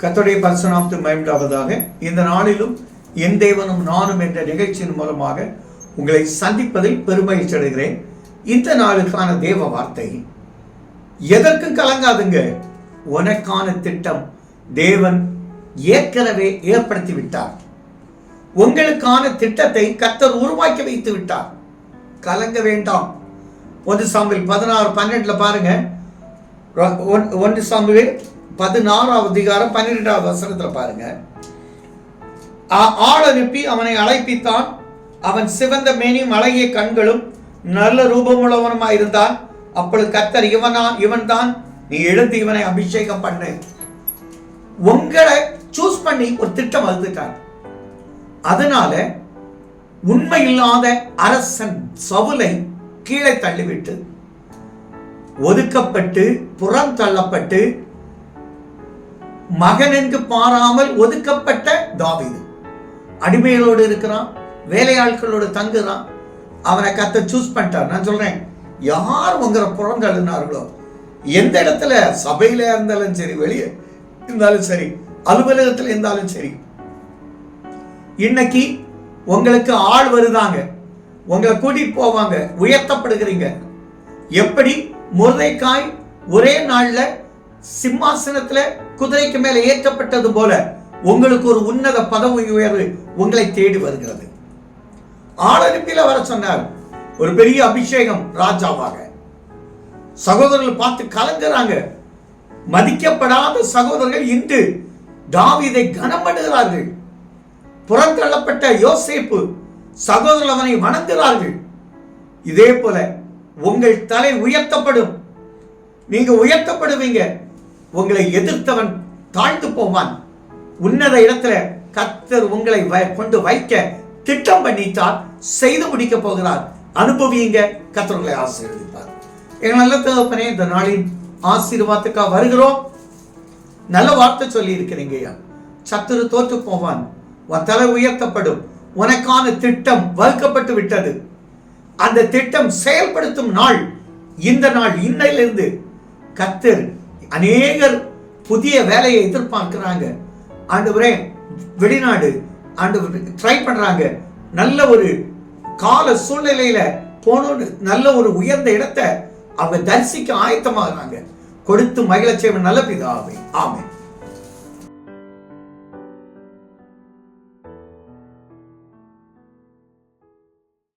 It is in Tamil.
கத்தோடைய பரிசுநாமத்து மயம்டாவதாக இந்த நாளிலும் என் தேவனும் நானும் என்ற நிகழ்ச்சியின் மூலமாக உங்களை சந்திப்பதில் பெருமகிழ்ச்சி அடைகிறேன். இந்த நாளுக்கான தேவ வார்த்தை எதற்கும் கலங்காதுங்க உனக்கான திட்டம் தேவன் ஏற்கனவே ஏற்படுத்தி விட்டார். உங்களுக்கான திட்டத்தை கத்தர் உருவாக்கி வைத்து விட்டார். கலங்க வேண்டாம். ஒன்று சாம்பிள் பதினாறு பன்னெண்டுல பாருங்க. ஒன்- ஒன்று சாம்பிள் பதினாறாவது அதிகாரம் பன்னிரெண்டாவது வசனத்தில் பாருங்க. ஆ- ஆள் அனுப்பி அவனை அழைப்பித்தான். அவன் சிவந்த மேனியும் அழகிய கண்களும் நல்ல ரூபமுள்ளவனுமா இருந்தான் அப்பொழுது கத்தர் இவனா இவன்தான். நீ எழுந்து இவனை அபிஷேகம் பண்ணு. உங்களை சூஸ் பண்ணி ஒரு திட்டம் வகுத்துட்டார் அதனால உண்மை இல்லாத அரசன் சவுலை கீழே தள்ளிவிட்டு ஒதுக்கப்பட்டு புறம் தள்ளப்பட்டு மகன் என்று பாராமல் ஒதுக்கப்பட்ட தாவிது. அடிமைகளோடு இருக்கிறான் வேலையாட்களோடு தங்குறான் அவனை கத்த சூஸ் பண்ணிட்டார் நான் சொல்றேன் யார் உங்களை புறம் தள்ளினார்களோ எந்த இடத்துல சபையில இருந்தாலும் சரி வெளியே இருந்தாலும் சரி அலுவலகத்தில் இருந்தாலும் சரி இன்னைக்கு உங்களுக்கு ஆள் வருதாங்க. உங்களை கூட்டிட்டு போவாங்க உயர்த்தப்படுகிறீங்க. எப்படி? முருதைக்காய் ஒரே நாளில் சிம்மாசனத்துல குதிரைக்கு மேல ஏற்றப்பட்டது போல உங்களுக்கு ஒரு உன்னத பதவி உயர்வு உங்களை தேடி வருகிறது. ஆளனுப்பில வர சொன்னார் ஒரு பெரிய அபிஷேகம் ராஜாவாக. சகோதரர்கள் பார்த்து கலங்குறாங்க. மதிக்கப்படாத சகோதரர்கள் இன்று தாவிதை கனம் பண்ணுகிறார்கள் புறந்தள்ளப்பட்ட யோசேப்பு சகோதரர் அவனை வணங்குகிறார்கள். இதே போல உங்கள் தலை உயர்த்தப்படும். நீங்க உயர்த்தப்படுவீங்க. உங்களை எதிர்த்தவன் தாழ்ந்து போவான். உன்னத இடத்துல கத்தர் உங்களை கொண்டு வைக்க திட்டம் பண்ணிட்டார் செய்து முடிக்க போகிறார். அனுபவியுங்க கத்தர் உங்களை ஆசீர்வதிப்பார். எங்கள் நல்ல தகப்பனே இந்த நாளின் ஆசீர்வாதத்துக்காக வருகிறோம். நல்ல வார்த்தை சொல்லி இருக்கிறீங்க ஐயா. சத்துரு தோற்று போவான். உன் தலை உயர்த்தப்படும். உனக்கான திட்டம் வகுக்கப்பட்டு விட்டது. அந்த திட்டம் செயல்படுத்தும் நாள் இந்த நாள் இன்னையிலிருந்து கத்தர் அநேகர் புதிய வேலையை எதிர்பார்க்கிறாங்க. ஆண்டவரே வெளிநாடு ஆண்டு ட்ரை பண்ணுறாங்க நல்ல ஒரு கால சூழ்நிலையில போனோன்னு நல்ல ஒரு உயர்ந்த இடத்தை அவங்க தரிசிக்க ஆயத்தமாகறாங்க. கொடுத்து மகிழச்சேவன் நல்ல பிதாவே. ஆமை